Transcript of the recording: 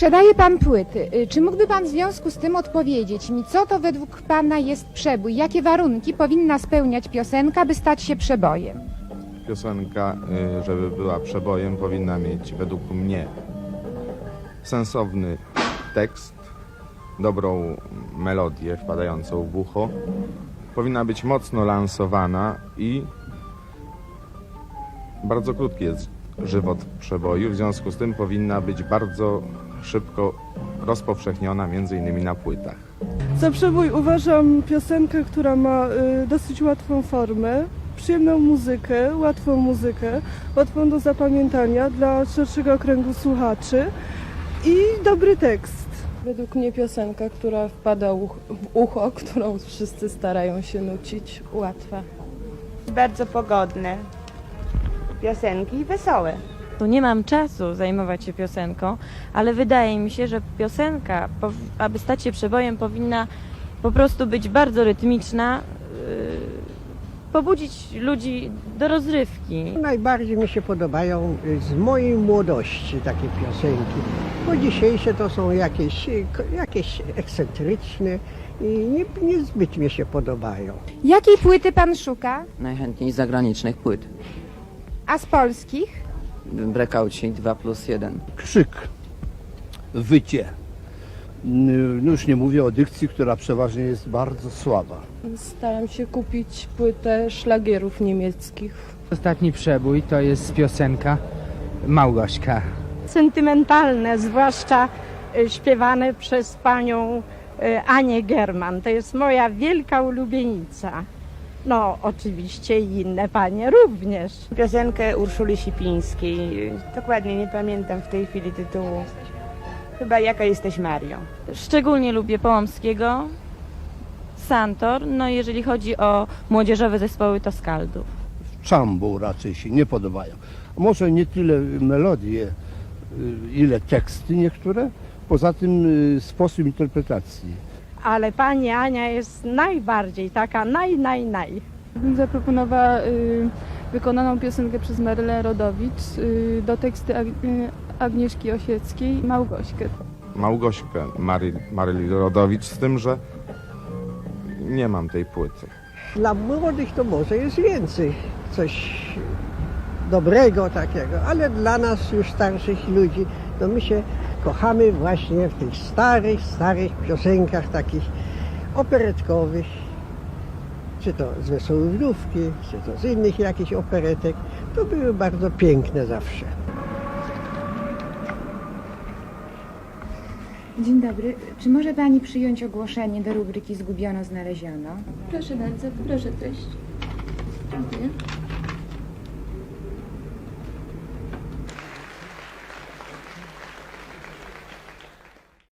Sprzedaje pan płyty. Y, Czy mógłby pan w związku z tym odpowiedzieć mi, co to według pana jest przebój? Jakie warunki powinna spełniać piosenka, by stać się przebojem? Piosenka, y, żeby była przebojem, powinna mieć według mnie sensowny tekst, dobrą melodię wpadającą w ucho. Powinna być mocno lansowana i bardzo krótki jest żywot przeboju, w związku z tym powinna być bardzo szybko rozpowszechniona, między innymi na płytach. Za przebój uważam piosenkę, która ma y, dosyć łatwą formę, przyjemną muzykę, łatwą muzykę, łatwą do zapamiętania dla szerszego kręgu słuchaczy i dobry tekst. Według mnie piosenka, która wpada w ucho, którą wszyscy starają się nucić, łatwa. bardzo pogodne piosenki i wesołe. Tu nie mam czasu zajmować się piosenką, ale wydaje mi się, że piosenka, aby stać się przebojem, powinna po prostu być bardzo rytmiczna, yy, pobudzić ludzi do rozrywki. Najbardziej mi się podobają z mojej młodości takie piosenki, bo dzisiejsze to są jakieś, jakieś ekscentryczne i nie, niezbyt mi się podobają. Jakiej płyty pan szuka? Najchętniej zagranicznych płyt. A z polskich? Breakouci 2 plus 1. krzyk, wycie. No już nie mówię o dykcji, która przeważnie jest bardzo słaba. Staram się kupić płytę szlagierów niemieckich. Ostatni przebój to jest piosenka Małgośka. sentymentalne, zwłaszcza y, śpiewane przez panią y, Anię German. To jest moja wielka ulubienica. No, oczywiście i inne panie również. Piosenkę Urszuli Sipińskiej, dokładnie nie pamiętam w tej chwili tytułu. Chyba Jaka jesteś Marią. Szczególnie lubię Połomskiego, Santor, no i jeżeli chodzi o młodzieżowe zespoły, to Skaldów. Czambu raczej się nie podobają. Może nie tyle melodie, y, ile teksty niektóre, poza tym y, sposób interpretacji. Ale pani Ania jest najbardziej taka naj, naj, naj. Bym zaproponowała y, wykonaną piosenkę przez Marylę Rodowicz y, do teksty Ag- y, Agnieszki Osieckiej Małgośkę. Małgośkę Mary, Maryli Rodowicz, z tym, że nie mam tej płyty. Dla młodych to może jest więcej, coś dobrego takiego, ale dla nas już starszych ludzi, to my się kochamy właśnie w tych starych, starych piosenkach takich operetkowych, czy to z Wesołej Wdówki, czy to z innych jakichś operetek, to były bardzo piękne zawsze. Dzień dobry. Czy może pani przyjąć ogłoszenie do rubryki Zgubiono, znaleziono? Proszę bardzo, proszę treść. Dziękuję.